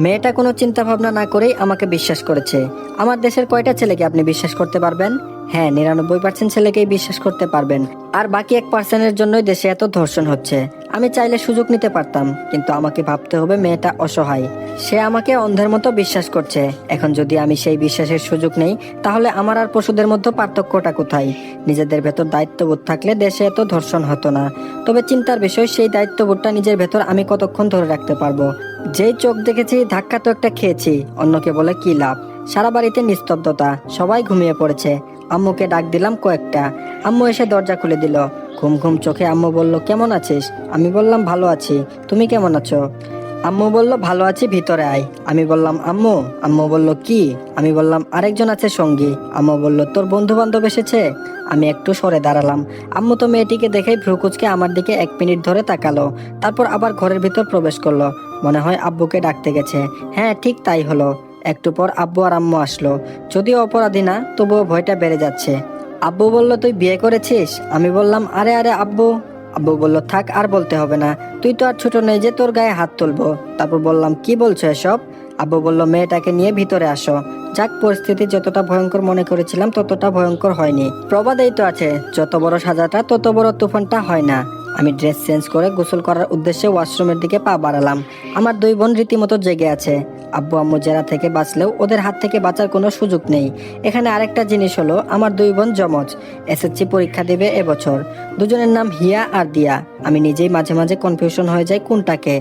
মেয়েটা কোনো চিন্তা ভাবনা না করেই আমাকে বিশ্বাস করেছে। আমার দেশের কয়টা ছেলেকে আপনি বিশ্বাস করতে পারবেন? হ্যাঁ নিরানব্বই পার্সেন্ট ছেলেকেই বিশ্বাস করতে পারবেন। আর বাকি এক পার্সেন্টের জন্যই দেশে এত ধর্ষণ হচ্ছে। আমি চাইলে সুযোগ নিতে পারতাম, কিন্তু আমাকে ভাবতে হবে মেয়েটা অসহায়। সে আমাকে অন্ধের মতো বিশ্বাস করছে। এখন যদি আমি সেই বিশ্বাসের সুযোগ নেই, তাহলে আমার আর পশুদের মধ্যে পার্থক্যটা কোথায়? নিজেদের ভেতর দায়িত্ববোধ থাকলে দেশে এত ধর্ষণ হতো না। তবে চিন্তার বিষয়, সেই দায়িত্ববোধটা নিজের ভেতর আমি কতক্ষণ ধরে রাখতে পারব? যেই চোখ দেখেছি, ধাক্কা তো একটা খেয়েছি। অন্যকে বলে, কি লাভ? সারা বাড়িতে নিস্তব্ধতা। সবাই ঘুমিয়ে পড়েছে। আম্মুকে ডাক দিলাম কয়েকটা। আম্মু এসে দরজা খুলে দিল। ঘুম ঘুম চোখে আম্মু বলল, কেমন আছিস? আমি বললাম, ভালো আছি। তুমি কেমন আছো? আম্মু বলল, ভালো আছি, ভিতরে আয়। আমি বললাম, আম্মু। আম্মু বলল, কি? আমি বললাম, আরেকজন আছে সঙ্গী। আম্মু বলল, তোর বন্ধু বান্ধব এসেছে? আমি একটু সরে দাঁড়ালাম। আম্মু তো মেয়েটিকে দেখেই ভ্রুকুচকে আমার দিকে এক মিনিট ধরে তাকালো। তারপর আবার ঘরের ভিতর প্রবেশ করল। মনে হয় আব্বুকে ডাকতে গেছে। হ্যাঁ ঠিক তাই হলো। একটু পর আব্বু আর আম্মু আসলো। যদিও অপরাধী না, তবুও ভয়টা বেড়ে যাচ্ছে। আব্বু বলল, তুই বিয়ে করেছিস? আমি বললাম, আরে আরে, আব্বু। আব্বু বলল, থাক, আর বলতে হবে না। তুই তো আর ছোট নেই যে তোর গায়ে হাত তুলবো। তারপর বললাম, কি বলছো এসব? আব্বু বলল, মেয়েটাকে নিয়ে ভিতরে আসো। যাক, পরিস্থিতি যতটা ভয়ঙ্কর মনে করেছিলাম, ততটা ভয়ঙ্কর হয়নি। প্রবাদেই তো আছে, যত বড় সাজাটা, তত বড় তুফানটা হয় না। আমি ড্রেস চেঞ্জ করে গোসল করার উদ্দেশ্যে ওয়াশরুমের দিকে পা বাড়ালাম। আমার দুই বোন রীতিমতো জেগে আছে। আব্বু আম্মু জেরা থেকে বাঁচলেও ওদের হাত থেকে বাঁচার কোনো সুযোগ নেই। এখানে আরেকটা জিনিস হলো, আমার দুই বোন জমজ এসএসসি পরীক্ষা দেবে এবছর। দুজনের নাম হিয়া আর দিয়া। আমি নিজেই মাঝে মাঝে কনফিউশন হয়ে যাই কোনটাকে।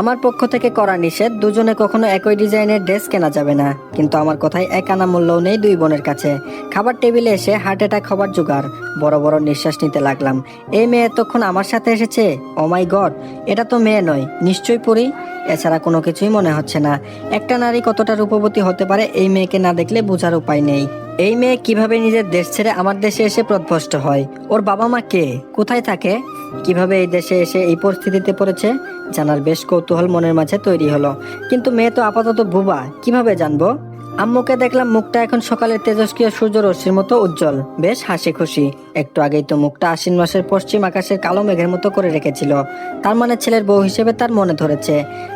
আমার পক্ষ থেকে করা নিষেধ, দুজনে কখনো একই ডিজাইনের ড্রেস কেনা যাবে না। কিন্তু আমার কথায় এক আনা মূল্যও নেই দুই বোনের কাছে। খাবার টেবিলে এসে হার্ট অ্যাটাক হবার জোগাড়। বড় বড় নিঃশ্বাস নিতে লাগলাম। এই মেয়ে এতক্ষণ আমার সাথে এসেছে? ও মাই গড এটা তো মেয়ে নয়, নিশ্চয়ই পড়ি এছাড়া কোনো কিছুই মনে হচ্ছে না। একটা নারী কতটা রূপবতী হতে পারে এই মেয়েকে না দেখলে বোঝার উপায় নেই। এই মেয়ে কীভাবে নিজের দেশ ছেড়ে আমার দেশে এসে প্রধ্বস্ত হয়? ওর বাবা মা কে? কোথায় থাকে? কীভাবে এই দেশে এসে এই পরিস্থিতিতে পড়েছে জানার বেশ কৌতূহল মনের মাঝে তৈরি হলো। কিন্তু মেয়ে তো আপাতত বুবা, কীভাবে জানব? আম্মুকে দেখলাম মুখটা এখন সকালের তেজস্ক্রিয় সূর্য রশ্মির মতো উজ্জ্বল, বেশ হাসি খুশি একটু আগেই তো মুখটা আশ্বিন মাসের পশ্চিম আকাশের কালো মেঘের মতো করে রেখেছিল। তার মানে ছেলের বউ হিসেবে তার মনে ধরেছে।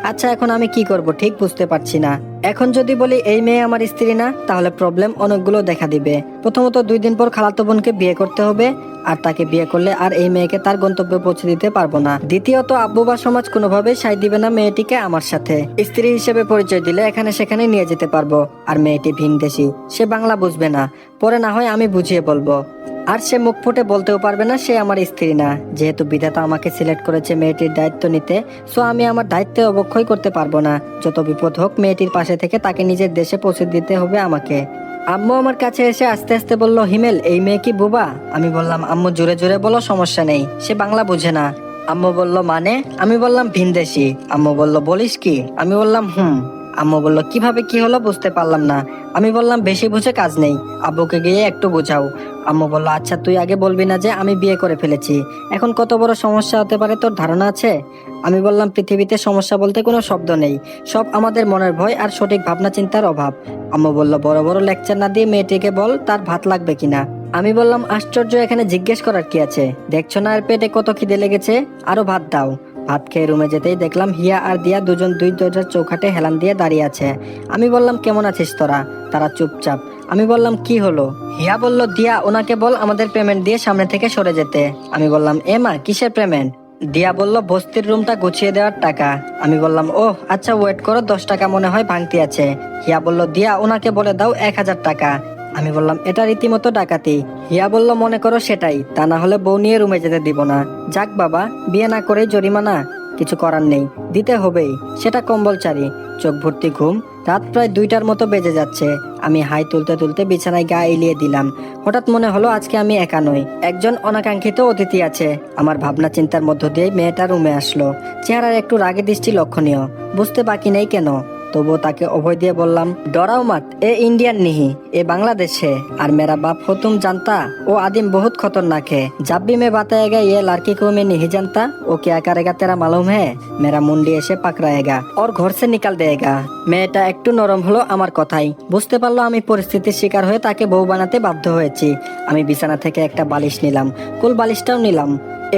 আচ্ছা এখন আমি কি করব ঠিক বুঝতে পারছি না। এখন যদি বলি, এই মেয়ে আমার স্ত্রী না, তাহলে প্রবলেম অনেকগুলো দেখা দিবে। প্রথমত দুই দিন পর খালাতো বোনকে বিয়ে করতে হবে, আর তাকে বিয়ে করলে আর এই মেয়েকে তার গন্তব্যে পৌঁছে দিতে পারব না। দ্বিতীয়ত, আব্বু বা সমাজ কোনোভাবে সাই দিবে না মেয়েটিকে আমার সাথে। স্ত্রী হিসেবে পরিচয় দিলে এখানে সেখানে নিয়ে যেতে পারব। আর মেয়েটি ভিনদেশি, সে বাংলা বুঝবে না। পরে না হয় আমি বুঝিয়ে বলব। আর সে মুখ ফুটে বলতেও পারবে না, সে আমার স্ত্রী না। যেহেতু বিধাতা আমাকে সিলেক্ট করেছে মেয়েটির দায়িত্ব নিতে সো আমি আমার দায়িত্বে অবক্ষয় করতে পারব না। যত বিপদ হোক, মেয়েটির পাশে থেকে তাকে নিজের দেশে পৌঁছে দিতে হবে আমাকে। আম্মু আমার কাছে এসে আস্তে আস্তে বলল, হিমেল, এই মেয়ে কি বুবা? আমি বললাম, আম্মু, জোরে জোরে বলো, সমস্যা নেই। সে বাংলা বুঝে না। আম্মু বলল মানে? আমি বললাম, ভিনদেশি। আম্মু বলল, বলিস কি? আমি বললাম, হুম। আম্মু বলল, কীভাবে কি হলো বুঝতে পারলাম না। আমি বললাম, বেশি বুঝে কাজ নেই। আব্বুকে গিয়ে একটু বোঝাও। আম্মু বলল আচ্ছা তুই আগে বলবি না যে আমি বিয়ে করে ফেলেছি। এখন কত বড় সমস্যা হতে পারে তোর ধারণা আছে? আমি বললাম, পৃথিবীতে সমস্যা বলতে কোনো শব্দ নেই। সব আমাদের মনের ভয় আর সঠিক ভাবনা চিন্তার অভাব। আম্মু বলল, বড় বড় লেকচার না দিয়ে মেয়েটিকে বল, তার ভাত লাগবে কিনা? আমি বললাম, আশ্চর্য, এখানে জিজ্ঞেস করার কি আছে? দেখছ না আর পেটে কত খিদে লেগেছে? আরও ভাত দাও। ভাত খেয়ে রুমে যেতেই দেখলাম হিয়া আর দিয়া দুজন দুই দরজার চৌখাটে হেলান দিয়ে দাঁড়িয়ে আছে। আমি বললাম, কেমন আছিস তোরা? তারা চুপচাপ। আমি বললাম, কি হলো? হিয়া বলল, দিয়া, ওনাকে বল আমাদের পেমেন্ট দিয়ে সামনে থেকে সরে যেতে। আমি বললাম, এ মা, কিসের পেমেন্ট দিয়া বলল, বস্তির রুমটা গুছিয়ে দেওয়ার টাকা। আমি বললাম ও আচ্ছা ওয়েট করো, দশ টাকা মনে হয় ভাঙতি আছে। হিয়া বলল, দিয়া, ওনাকে বলে দাও এক হাজার টাকা। আমি বললাম, এটা রীতিমতো ডাকাতি। হিয়া বলল, মনে করো সেটাই, তা না হলে বউ নিয়ে রুমে যেতে দিব না। যাক বাবা, বিয়ে না করে জরিমানা? কিছু করার নেই, দিতে হবেই, সেটা কম্বলচারি। চোখ ভর্তি ঘুম, রাত প্রায় দুইটার মতো বেজে যাচ্ছে। আমি হাই তুলতে তুলতে বিছানায় গা এলিয়ে দিলাম। হঠাৎ মনে হলো, আজকে আমি একা নই। একজন অনাকাঙ্ক্ষিত অতিথি আছে। আমার ভাবনা চিন্তার মধ্য দিয়ে মেয়েটা রুমে আসলো। চেহারার একটু রাগে দৃষ্টি লক্ষণীয়। বুঝতে বাকি নেই কেন? তবু তাকে অভয় দিয়ে বললাম, ডরাও মাত, এ ইন্ডিয়ান নিহি, এ বাংলাদেশে। আর মেরা বাপ হতুম জানতা, ও আদিম বহুত खतरनाक है মে भी मैं ইয়ে ये কো মে নিহি জানতা, ও কে क्या करेगा তেরা মালুম হে? মেরা মুন্ডি এসে পাকড়ায়েগা और घर से निकाल देगा মেয়েটা একটু নরম হলো আমার কথাই। বুঝতে পারল আমি পরিস্থিতির শিকার হয়ে তাকে বউ বানাতে বাধ্য হয়েছি। আমি বিছানা থেকে একটা বালিশ নিলাম, কুল বালিশটাও নিলাম।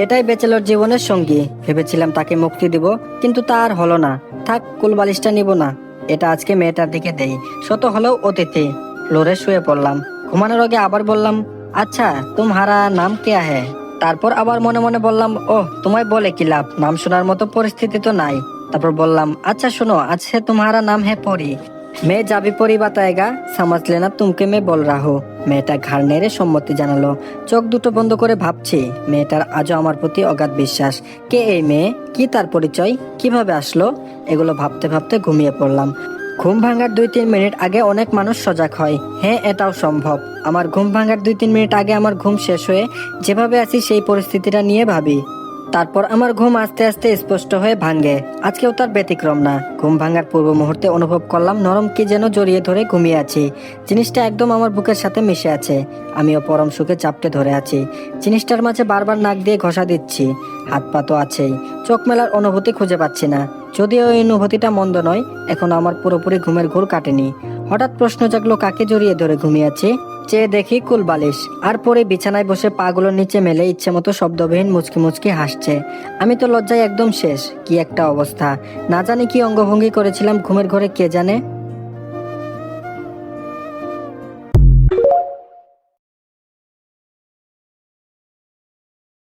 এটাই বেচেলর জীবনের সঙ্গী। ভেবেছিলাম তাকে মুক্তি দিব, কিন্তু তা আর হলো না। থাক, কুল বালিশটা নিব না। এটা আজকে মেয়েটার দিকে দেই। শত হলেও অতিথি। ফ্লোরে শুয়ে পড়লাম। ঘুমানোর আগে আবার বললাম আচ্ছা তোমারা নাম কে হ্যাঁ তারপর আবার মনে মনে বললাম ও তোমায় বলে কি লাভ? নাম শোনার মতো পরিস্থিতি তো নাই। তারপর বললাম আচ্ছা শোনো, আজকে তোমারা নাম হে পরি। मैं जाबी परी बताएगा समझ लेना तुमके मैं बोल रहा हूँ মেয়েটা ঘাড় নেড়ে সম্মতি জানালো চোখ দুটো বন্ধ করে ভাবছি মেয়েটার আজও আমার প্রতি অগাধ বিশ্বাস কে এই মেয়ে কি তার পরিচয় কিভাবে আসলো এগুলো ভাবতে ভাবতে ঘুমিয়ে পড়লাম ঘুম ভাঙার দুই তিন মিনিট আগে অনেক মানুষ সজাগ হয় হ্যাঁ এটাও সম্ভব আমার ঘুম ভাঙার দুই তিন মিনিট আগে আমার ঘুম শেষ হয়ে যেভাবে আছি সেই পরিস্থিতিটা নিয়ে ভাবি তারপর আমার ঘুম আস্তে আস্তে স্পষ্ট হয়ে ভাঙে। আজকেও তার ব্যতিক্রম না। ঘুম ভাঙার পূর্ব মুহূর্তে অনুভব করলাম নরম কি যেন জড়িয়ে ধরে ঘুমিয়ে আছি। জিনিসটা একদম আমার বুকের সাথে মিশে আছে। আমিও পরম সুখে চাপটে ধরে আছি। জিনিসটার মাঝে বারবার নাক দিয়ে ঘষা দিচ্ছি। হাত পা তো আছেই। চোখ মেলার অনুভূতি খুঁজে পাচ্ছি না। যদিও এই অনুভূতিটা মন্দ নয়, এখন আমার পুরোপুরি ঘুমের ঘোর কাটেনি। হঠাৎ প্রশ্ন জাগলো, কাকে জড়িয়ে ধরে ঘুমিয়ে আছি চেয়ে দেখি কুল বালিশ। আর পরে বিছানায় বসে পাগুলোর নিচে মেলে ইচ্ছে মতো শব্দবিহীন মুচকি মুচকি হাসছে। আমি তো লজ্জায় একদম শেষ। কি একটা অবস্থা। না জানি কি অঙ্গভঙ্গি করেছিলাম, ঘুমের ঘরে কে জানে?